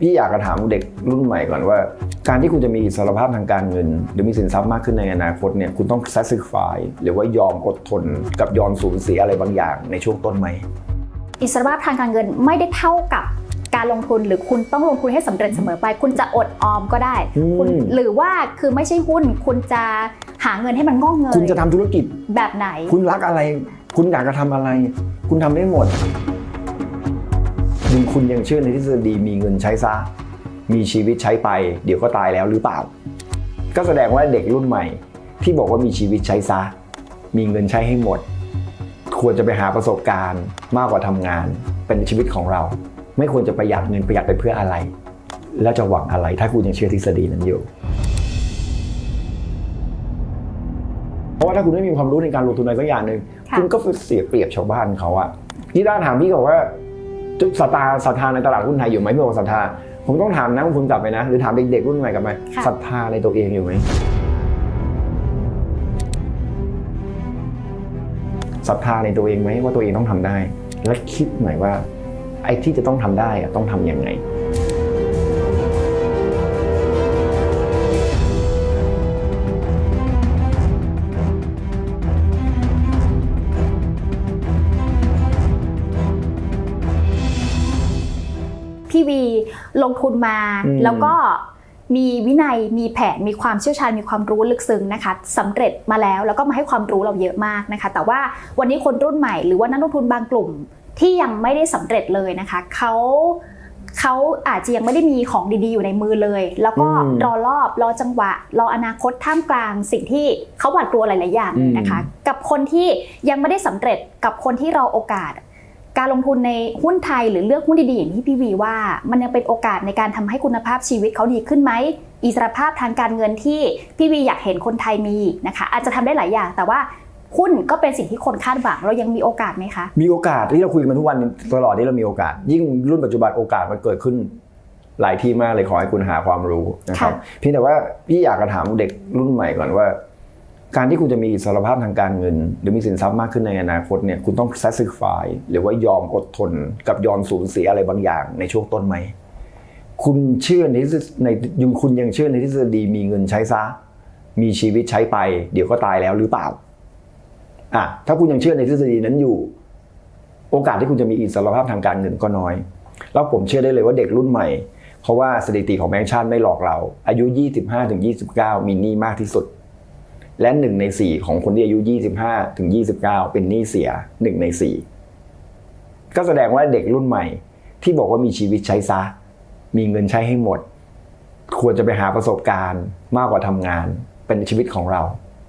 พี่อยากจะถามเด็กรุ่นใหม่ก่อนว่า การที่คุณจะมีอิสรภาพทางการเงิน หรือมีสินทรัพย์มากขึ้นในอนาคตเนี่ยคุณต้อง sacrifice หรือว่ายอมอดทน กับยอมสูญเสียอะไรบางอย่างในช่วงต้นไหมอิสรภาพทางการเงินไม่ได้เท่ากับการลงทุนหรือคุณต้องลงทุนให้สำเร็จเสมอไป คุณจะอดออมก็ได้อืมคุณหรือว่าคือไม่ใช่หุ้น คุณจะหาเงินให้มันงอกเงยคุณจะทำธุรกิจแบบไหน คุณรักอะไร คุณอยากจะทำอะไร คุณทำได้หมด ยังคุณยังเชื่อในทฤษฎีมีเงินใช้ซะ มีชีวิตใช้ไป เดี๋ยวก็ตายแล้วหรือเปล่า ก็แสดงว่าเด็กรุ่นใหม่ ที่บอกว่ามีชีวิตใช้ซะ มีเงินใช้ให้หมด ควรจะไปหาประสบการณ์มากกว่าทำงาน เป็นชีวิตของเรา ไม่ควรจะประหยัดเงินประหยัดไปเพื่ออะไร แล้วจะหวังอะไรถ้าคุณยังเชื่อทฤษฎีนั้นอยู่เพราะว่าถ้าคุณไม่มีความรู้ในการลงทุนอะไรสักอย่างหนึ่งค่ะคุณก็เสียเปรียบชาวบ้านเขาอะนี่ด้านถามพี่บอกว่า ศรัทธาศรัทธาในตลาดหุ้นไทยอยู่ไหมพี่บอกศรัทธาผมต้องถามนะคุณกลับไปนะ หรือถามเด็กๆรุ่นใหม่กลับไปค่ะ ศรัทธาในตัวเองอยู่ไหมศรัทธาในตัวเองไหมว่าตัวเองต้องทำได้ และคิดหน่อยว่า ไอ้ที่จะต้องทำได้อะต้องทำยังไง พี่วีลงทุนมาอืมแล้วก็มีวินัยมีแผนมีความเชี่ยวชาญมีความรู้ลึกซึ้งนะคะสำเร็จมาแล้วแล้วก็มาให้ความรู้เราเยอะมากนะคะ แต่ว่าวันนี้คนรุ่นใหม่หรือว่านักลงทุนบางกลุ่มที่ยังไม่ได้สำเร็จเลยนะคะเขาเขาอาจจะยังไม่ได้มีของดีๆอยู่ในมือเลย แล้วก็อืมรอรอบรอจังหวะ รออนาคตท่ามกลางสิ่งที่เขาหวาดกลัวหลาย ๆ อย่างเลยนะคะ กับคนที่ยังไม่ได้สำเร็จกับคนที่รอโอกาส การลงทุนในหุ้นไทยหรือเลือกหุ้นดีๆอย่างที่พี่วีว่า มันยังเป็นโอกาสในการทำให้คุณภาพชีวิตเขาดีขึ้นไหมอิสรภาพทางการเงินที่พี่วีอยากเห็นคนไทยมีนะคะ อาจจะทำได้หลายอย่าง แต่ว่าหุ้นก็เป็นสิ่งที่คนคาดหวังเรายังมีโอกาสไหมคะ มีโอกาสที่เราคุยกันมาทุกวันตลอดนี้เรามีโอกาส ยิ่งรุ่นปัจจุบันโอกาสมันเกิดขึ้นหลายที่มากเลยขอให้คุณหาความรู้นะครับค่ะเพียงแต่ว่าพี่อยากจะถามเด็กรุ่นใหม่ก่อนว่า การที่คุณจะมีอิสรภาพทางการเงิน หรือมีสินทรัพย์มากขึ้นในอนาคตเนี่ยคุณต้อง s a c r i f i หรือว่ายอมอดทน กับยอมสูญเสียอะไรบางอย่างในช่วงต้นไหมคุณเชื่อในในยังคุณยังเชื่อในทฤษฎีมีเงินใช้ซะ มีชีวิตใช้ไป เดี๋ยวก็ตายแล้วหรือเปล่าอะถ้าคุณยังเชื่อในทฤษฎีนั้นอยู่ โอกาสที่คุณจะมีอิสรภาพทางการเงินก็น้อย แล้วผมเชื่อได้เลยว่าเด็กรุ่นใหม่ เพราะว่าสถิติของแบงก์ชาติไม่หลอกเรา อายุ 25ถึง29 มีหนี้มากที่สุด และหนึ่งในสี่ของคนที่อายุ25ถึง29เป็นหนี้เสียหนึ่งในสี่ก็แสดงว่าเด็กรุ่นใหม่ ที่บอกว่ามีชีวิตใช้ซะ มีเงินใช้ให้หมด ควรจะไปหาประสบการณ์มากกว่าทำงาน เป็นชีวิตของเรา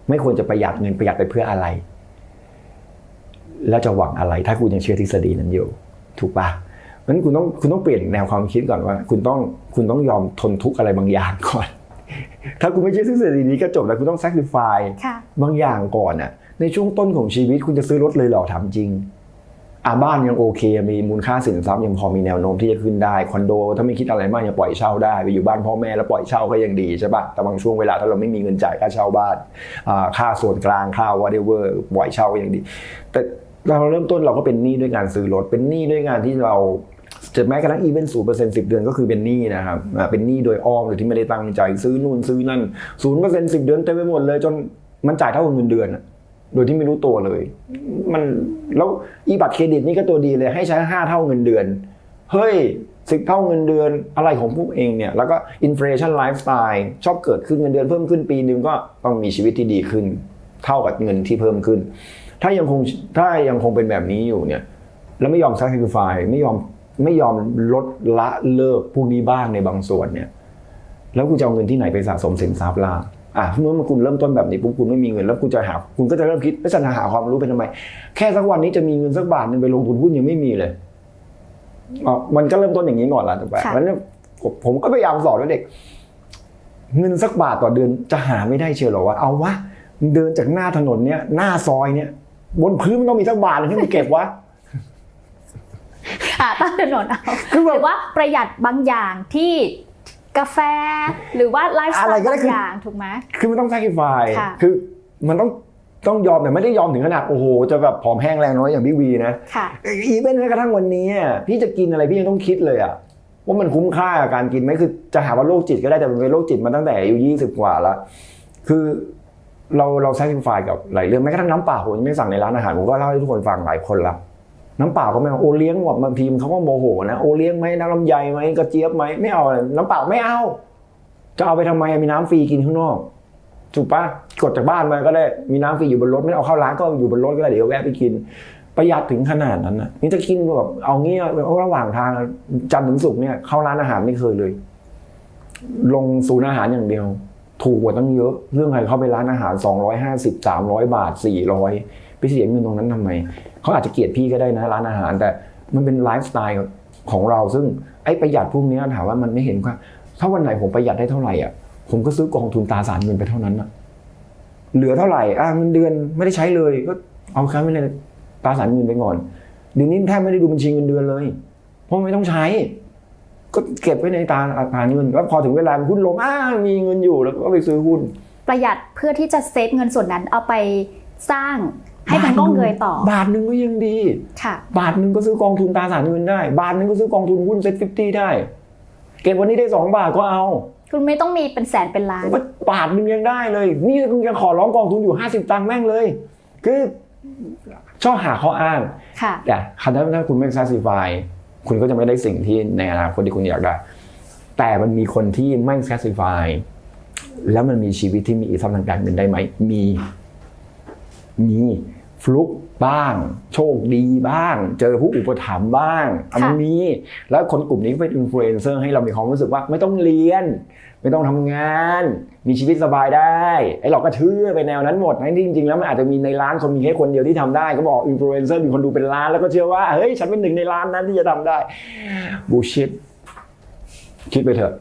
ไม่ควรจะประหยัดเงินประหยัดไปเพื่ออะไร แล้วจะหวังอะไร ถ้าคุณยังเชื่อทฤษฎีนั้นอยู่ ถูกปะเพราะนั้นคุณต้องคุณต้องเปลี่ยนแนวความคิดก่อนว่า คุณต้องคุณต้องยอมทนทุกข์อะไรบางอย่างก่อน ถ้าคุณไม่เชื่อทฤษฎีนี้ก็จบแล้วคุณต้อง sacrifice ค่ะบางอย่างก่อนน่ะ ในช่วงต้นของชีวิตคุณจะซื้อรถเลยเหรอถามจริงอ่าบ้านยังโอเค มีมูลค่าสินทรัพย์ยังพอมีแนวโน้มที่จะขึ้นได้คอนโด ถ้าไม่คิดอะไรมากยังปล่อยเช่าได้ไปอยู่บ้านพ่อแม่แล้วปล่อยเช่าก็ยังดีใช่ปะแต่บางช่วงเวลาถ้าเราไม่มีเงินจ่ายค่าเช่าบ้านอ่าค่าส่วนกลางค่า whatever ปล่อยเช่าก็ยังดี แต่เราเริ่มต้นเราก็เป็นหนี้ด้วยการซื้อรถเป็นหนี้ด้วยการที่เรา จะแม้กระทั่งอีเวนต์ศูนย์เปอร์เซ็นต์สิบเดือนก็คือเป็นหนี้นะครับเป็นหนี้โดยอ้อมหรือที่ไม่ได้ตั้งใจซื้อนู่นซื้อนั่นศูนย์เปอร์เซ็นต์สิบเดือนเต็มไปหมดเลย จนมันจ่ายเท่ากับเงินเดือนโดยที่ไม่รู้ตัวเลย มันแล้วอีบัตรเครดิตนี่ก็ตัวดีเลยให้ใช้ห้าเท่าเงินเดือน เฮ้ยสิบเท่าเงินเดือนอะไรของพวกเองเนี่ย แล้วก็อินฟลชันไลฟ์สไตล์ชอบเกิดขึ้นเงินเดือนเพิ่มขึ้นปีนึงก็ต้องมีชีวิตที่ดีขึ้น เท่ากับเงินที่เพิ่มขึ้น ถ้ายังคงถ้ายังคงเป็นแบบนี้อยู่เนี่ย แล้วไม่ยอม sacrifice ไม่ยอม ไม่ยอมลดละเลิกพวกนี้บ้างในบางส่วนเนี่ยแล้วคุณจะเอาเงินที่ไหนไปสะสมสินทรัพย์ล่ะอะเมื่อคุณเริ่มต้นแบบนี้ปุ๊บคุณไม่มีเงินแล้วคุณจะหา คุณก็จะเริ่มคิดแล้วฉันจะหาความรู้ไปทำไม แค่สักวันนี้จะมีเงินสักบาทหนึ่งไปลงทุนหุ้นยังไม่มีเลยอ๋อมันก็เริ่มต้นอย่างนี้ก่อนละถูกไหมค่ะเพราะฉะนั้นผมผมก็พยายามสอนว่าเด็ก เงินสักบาทต่อเดือนจะหาไม่ได้เชียวเหรอวะเอาวะมึงเดินจากหน้าถนนเนี่ยหน้าซอยเนี่ยบนพื้นมันต้องมีสักบาทหนึงให้มึงเก็บวะ อ่าตั้งถนนเอาคือหแบบรือว่าประหยัดบางอย่างที่กาแฟ หรือว่าไลฟ์สไตอะไรล์ก็ได้บางคืออย่างถูกไหมคือมันต้อง sacrifice ค่ะคือมันต้องต้องยอมแต่ไม่ได้ยอมถึงขนาดโอ้โหจะแบบผอมแห้งแรงน้อยอย่างพี่วีนะค่ะอีเวนต์แม้กระทั่งวันนี้อะพี่จะกินอะไรพี่ยังต้องคิดเลยอะว่ามันคุ้มค่ากับการกินไหมคือจะหาว่าโรคจิตก็ได้แต่มันเป็นโรคจิตมาตั้งแต่อายุยี่สิบกว่าแล้วคือเราเราแซคริฟายกับหลายเรื่องแม้กระทั่งน้ำเปล่าผมยังไม่สั่งในร้านอาหารผมก็เล่าให้ทุกคนฟังหลายคนละ น้ำเปล่าก็ไม่เอาโอเลี้ยงแบบบางทีมเขาก็โมโหนะโอเลี้ยงไหมน้ำลำไยไหมกระเจี๊ยบไหมไม่เอาน้ำเปล่าไม่เอา จะเอาไปทำไมมีน้ำฟรีกินข้างนอกถูกปะกดจากบ้านมาก็ได้มีน้ำฟรีอยู่บนรถไม่เอาเข้าร้านก็อยู่บนรถก็ได้เดี๋ยวแวะไปกิน ประหยัดถึงขนาดนั้นนะนี่จะกินแบบเอางี้ระหว่างทางจันทร์ถึงศุกร์เนี่ยเข้าร้านอาหารไม่เคยเลย ลงศูนย์อาหารอย่างเดียว ถูกกว่าตั้งเยอะ เรื่องอะไรเข้าไปร้านอาหาร250 300บสามร้อยบาท400 ไปเสียเงินตรงนั้นทำไมเขาอาจจะเกลียดพี่ก็ได้นะร้านอาหาร แต่มันเป็นไลฟ์สไตล์ของเราซึ่งไอ้ประหยัดพวกนี้ถามว่ามันไม่เห็นว่าถ้าวันไหนผมประหยัดได้เท่าไหร่อะผมก็ซื้อกองทุนตราสารเงินไปเท่านั้นอะเหลือเท่าไหร่อะเงินเดือนไม่ได้ใช้เลยก็เอาค้าไว้ในตราสารเงินไปก่อนเดี๋ยวนี้แทบไม่ได้ดูบัญชีเงินเดือนเลย เพราะไม่ต้องใช้ ก็เก็บไว้ในตราสารเงินแล้วพอถึงเวลาหุ้นลงอ้ามีเงินอยู่แล้วก็ไปซื้อหุ้น ประหยัดเพื่อที่จะเซฟเงินส่วนนั้นเอาไปสร้าง ให้มันงอกเงยต่อ บาทหนึ่งก็ยังดีค่ะ บาทหนึ่งก็ซื้อกองทุนตราสารเงินได้ บาทหนึ่งก็ซื้อกองทุนหุ้นเซ็ตฟิฟตี้ได้ เก็บวันนี้ได้สองบาทก็เอา คุณไม่ต้องมีเป็นแสนเป็นล้านว่าบาทหนึ่งยังได้เลย นี่คุณยังขอร้องกองทุนอยู่ห้าสิบตังค์แม่งเลย คือชอบหาข้ออ้างค่ะแต่คันถ้าคุณไม่ satisfy คุณก็จะไม่ได้สิ่งที่ในอนาคตที่คุณอยากได้ แต่มันมีคนที่ไม่ satisfy แล้วมันมีชีวิตที่มีอิสระทางการเงินได้ไหม มี มีฟลุกบ้าง โชคดีบ้าง เจอผู้อุปถัมภ์บ้างอันมันมีแล้วคนกลุ่มนี้ก็เป็นอินฟลูเอนเซอร์ให้เรามีความรู้สึกว่าไม่ต้องเรียน ไม่ต้องทำงาน มีชีวิตสบายได้ไอ้เราก็เชื่อไปแนวนั้นหมดทั้งที่จริงๆแล้วมันอาจจะมีในร้านคนมีแค่คนเดียวที่ทำได้ ก็บอกอินฟลูเอนเซอร์มีคนดูเป็นล้านแล้วก็เชื่อว่าเฮ้ยฉันเป็นหนึ่งในล้านนั้นที่จะทำได้บูชิดคิดไปเถอะ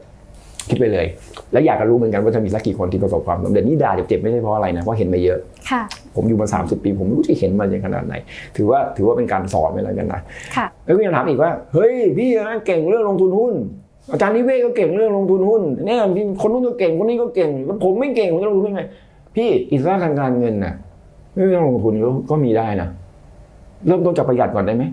คิดไปเลย แล้วอยากจะรู้เหมือนกันว่าจะมีสักกี่คนที่ประสบความสำเร็จนี่ด่าเจ็บๆไม่ใช่เพราะอะไรนะเพราะเห็นมาเยอะค่ะ ผมอยู่มา 30 ปี ผมไม่รู้จะเห็นมาอย่างขนาดไหน ถือว่าถือว่าเป็นการสอนไปแล้วกันนะค่ะแล้วก็ยังถามอีกว่า เฮ้ยพี่นะเก่งเรื่องลงทุนหุ้น อาจารย์นิเวศก็เก่งเรื่องลงทุนหุ้นเนี่ยพี่คนนู้นก็เก่งคนนี้ก็เก่งแล้วผมไม่เก่งผมจะลงทุนได้ไงพี่อิสระทางการเงินน่ะไม่ต้องลงทุนก็ก็มีได้นะเริ่มต้นจากประหยัดก่อนได้ไหม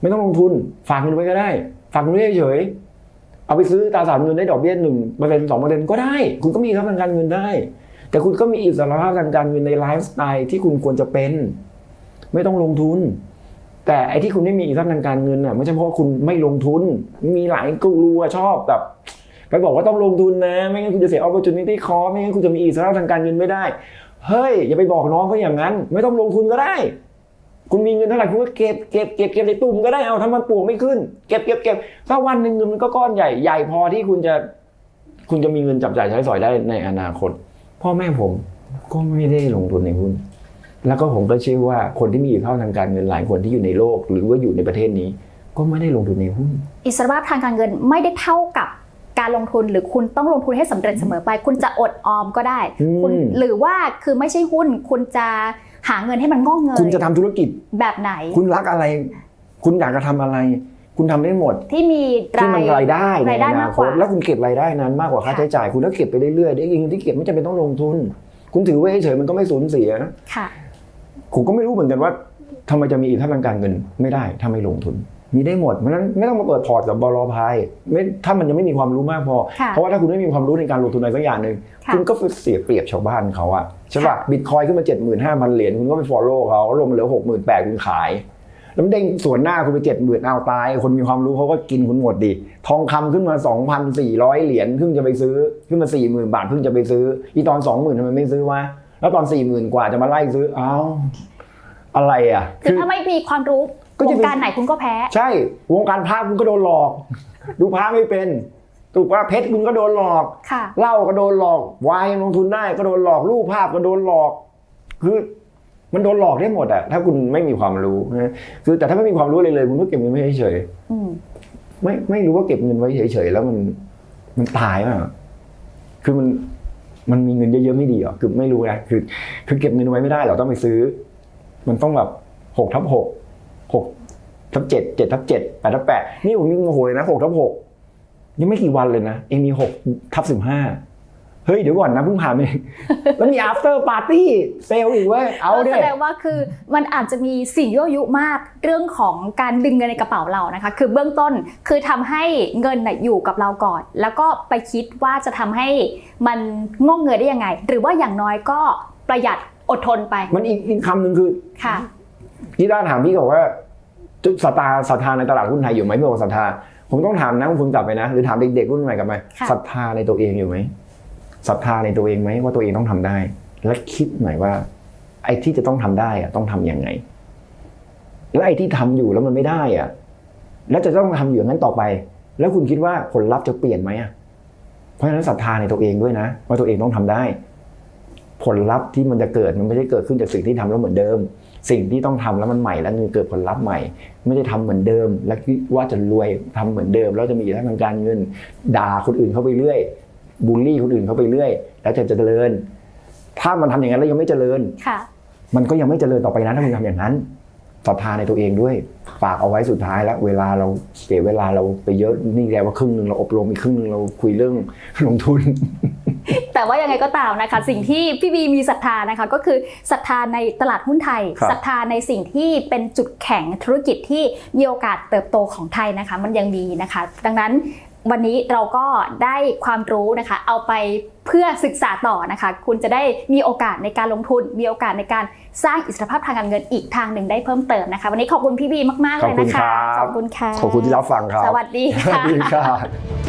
ไม่ต้องลงทุนฝากเงินไว้ก็ได้ฝากเงินไว้เฉยๆเอาไปซื้อตราสารเงินได้ดอกเบี้ยหนึ่งเปอร์เซ็นต์สองเปอร์เซ็นต์ก็ได้ คุณก็มีอิสระทางการเงินได้ แต่คุณก็มีอิสระภาพทางการเงินในไลฟ์สไตล์ที่คุณควรจะเป็น ไม่ต้องลงทุน แต่ไอ้ที่คุณไม่มีอิสระทางการเงินน่ะไม่ใช่เพราะคุณไม่ลงทุน มีหลายกูรูชอบแบบไปบอกว่าต้องลงทุนนะ ไม่งั้นคุณจะเสีย opportunity cost ไม่งั้นคุณจะมีอิสระทางการเงินไม่ได้ เฮ้ย อย่าไปบอกน้องเขาอย่างนั้น ไม่ต้องลงทุนก็ได้ คุณมีเงินเท่าไหร่คุณก็เก็บเก็บเก็บเก็บในตุ่มก็ได้เอาถ้ามันปลูกไม่ขึ้น เก็บเก็บเก็บถ้าวันหนึ่งเงินมันก็ก้อนใหญ่ใหญ่พอที่คุณจะ คุณจะมีเงินจับจ่ายใช้สอยได้ในอนาคต พ่อแม่ผมก็ไม่ได้ลงทุนในหุ้น แล้วก็ผมก็เชื่อว่าคนที่มีอิทธิพลทางการเงินหลายคนที่อยู่ในโลก หรือว่าอยู่ในประเทศนี้ ก็ไม่ได้ลงทุนในหุ้น อิสรภาพทางการเงินไม่ได้เท่ากับการลงทุนหรือคุณต้องลงทุนให้สำเร็จเสมอไป คุณจะอดออมก็ได้อืมคุณหรือว่าคือไม่ใช่หุ้น คุณจะหาเงินให้มันงอกเงยคุณจะทำธุรกิจแบบไหน คุณรักอะไร คุณอยากจะทำอะไร คุณทำได้หมดที่มีที่มันรายได้ในรายได้อมานากคกว่าตแล้วคุณเก็บรายได้นั้นมากกว่าค่าค่ะใช้จ่าย คุณก็เก็บไปเรื่อยๆได้เงินที่เก็บไม่จำเป็นต้องลงทุน คุณถือไว้เฉยๆมันก็ไม่สูญเสียค่ะผมก็ไม่รู้เหมือนกันว่าทำไมจะมีอิทธิพลทางการเงินไม่ได้ถ้าไม่ลงทุน มีได้หมดเพราะฉะนั้นไม่ต้องมาเปิดพอร์ตกับบลพายไม่ถ้ามันยังไม่มีความรู้มากพอค่ะเพราะว่าถ้าคุณไม่มีความรู้ในการลงทุนอะไรสักอย่างหนึ่งค่ะคุณก็เสียเปรียบชาวบ้านเขาอะใช่ป่ะค่ะบิตคอยขึ้นมาเจ็ดหมื่นห้าพันเหรียญคุณก็ไปฟอลโล่เขาลงมาเหลือหกหมื่นแปดคุณขาย แล้วมันเด้งส่วนหน้าคุณไปเจ็ดหมื่นเอาตาย คนมีความรู้เขาก็กินคุณหมดดิทองคำขึ้นมาสองพันสี่ร้อยเหรียญเพิ่งจะไปซื้อขึ้นมาสี่หมื่นบาทเพิ่งจะไปซื้ออีตอนสองหมื่นทำไมไม่ซื้อวะแล้วตอนสี่หมื่นกว่าจะมาไล่ซื้อเอ้าอะไรอะ คือถ้าไม่มีความรู้ก็วจะงเป็นการไหนคุณก็แพ้ ใช่ วงการพระคุณก็โดนหลอก ดูพระไม่เป็นถูกว่าเพชรคุณก็โดนหลอกค่ะเหล้าก็โดนหลอกวายยังลงทุนได้ก็โดนหลอกรูปภาพก็โดนหลอก คือ มันโดนหลอกได้หมดอะถ้าคุณไม่มีความรู้นะคือแต่ถ้าไม่มีความรู้เลยเลย คุณก็เก็บเงินไว้เฉยอืมๆไม่ไม่รู้ว่าเก็บเงินไว้เฉยๆแล้วมันมันตายป่ะคือมันมันมีเงินเยอะๆไม่ดีเหรอคือไม่รู้นะคือ คือเก็บเงินไว้ไม่ได้หรอกต้องไปซื้อ มันต้องแบบหกทับหกหกทับเจ็ดเจ็ดทับเจ็ดแปดทับแปดนี่ผมมีโมโหเลยนะหกทับหกยังไม่กี่วันเลยนะเองมีหกทับสิบห้า เฮ้ยเดี๋ยวก่อนนะเพิ่งผ่านไปแล้วมี after party เซลอีกเว้ยเอาก็ดิแสดงว่าคือมันอาจจะมีสิ่งยั่วยุมากเรื่องของการดึงเงินในกระเป๋าเรานะคะ คือเบื้องต้นคือทำให้เงินน่ะอยู่กับเราก่อน แล้วก็ไปคิดว่าจะทำให้มันงอกเงยได้ยังไง หรือว่าอย่างน้อยก็ประหยัดอดทนไป มันอีกอีกคำหนึ่งคือค่ะพี่ต้าถามพี่บอกว่าจุดศรัทธาศรัทธาในตลาดหุ้นไทยอยู่ไหมพี่บอกศรัทธาผมต้องถามนะคุณกลับไปนะ หรือถามเด็กๆรุ่นใหม่กลับไปค่ะศรัทธาในตัวเองอยู่ไหม ศรัทธาในตัวเองไหมว่าตัวเองต้องทำได้ และคิดหน่อยว่า ไอ้ที่จะต้องทำได้อะต้องทำยังไง และไอ้ที่ทำอยู่แล้วมันไม่ได้อะแล้วจะต้องทำอยู่อย่างนั้นต่อไป แล้วคุณคิดว่าผลลัพธ์จะเปลี่ยนไหมอะเพราะฉะนั้นศรัทธาในตัวเองด้วยนะ ว่าตัวเองต้องทำได้ ผลลัพธ์ที่มันจะเกิดมันไม่ได้เกิดขึ้นจากสิ่งที่ทำแล้วเหมือนเดิม สิ่งที่ต้องทำแล้วมันใหม่แล้วมันเกิดผลลัพธ์ใหม่ ไม่ได้ทำเหมือนเดิม และคิดว่าจะรวยทำเหมือนเดิม แล้วจะมีทธิทางการเงินด่าคนอื่นเข้าไปเรื่อย บูลลี่คนอื่นเข้าไปเรื่อย แล้วจะเจริญ ถ้ามันทำอย่างนั้นแล้วยังไม่เจริญค่ะ มันก็ยังไม่เจริญต่อไปนะถ้ามึงทำอย่างนั้นศรัทธาในตัวเองด้วยฝากเอาไว้สุดท้ายแล้ว เวลาเราเสียเวลาเราไปเยอะนี่แกว่าครึ่งหนึ่งเราอบรมอีกครึ่งหนึ่งเราคุยเรื่องลงทุน แต่ว่ายังไงก็ตามนะคะ สิ่งที่พี่บีมีศรัทธานะคะ ก็คือศรัทธาในตลาดหุ้นไทยครับศรัทธาในสิ่งที่เป็นจุดแข็งธุรกิจที่มีโอกาสเติบโตของไทยนะคะ มันยังมีนะคะ ดังนั้น วันนี้เราก็ได้ความรู้นะคะ เอาไปเพื่อศึกษาต่อนะคะ คุณจะได้มีโอกาสในการลงทุน มีโอกาสในการสร้างอิสรภาพทางการเงินอีกทางหนึ่งได้เพิ่มเติมนะคะ วันนี้ขอบคุณพี่บีมากๆเลยนะคะ ขอบคุณครับขอบคุณค่ะ ขอบคุณที่รับฟังครับ สวัสดีสวัค่ะสดีค่ะ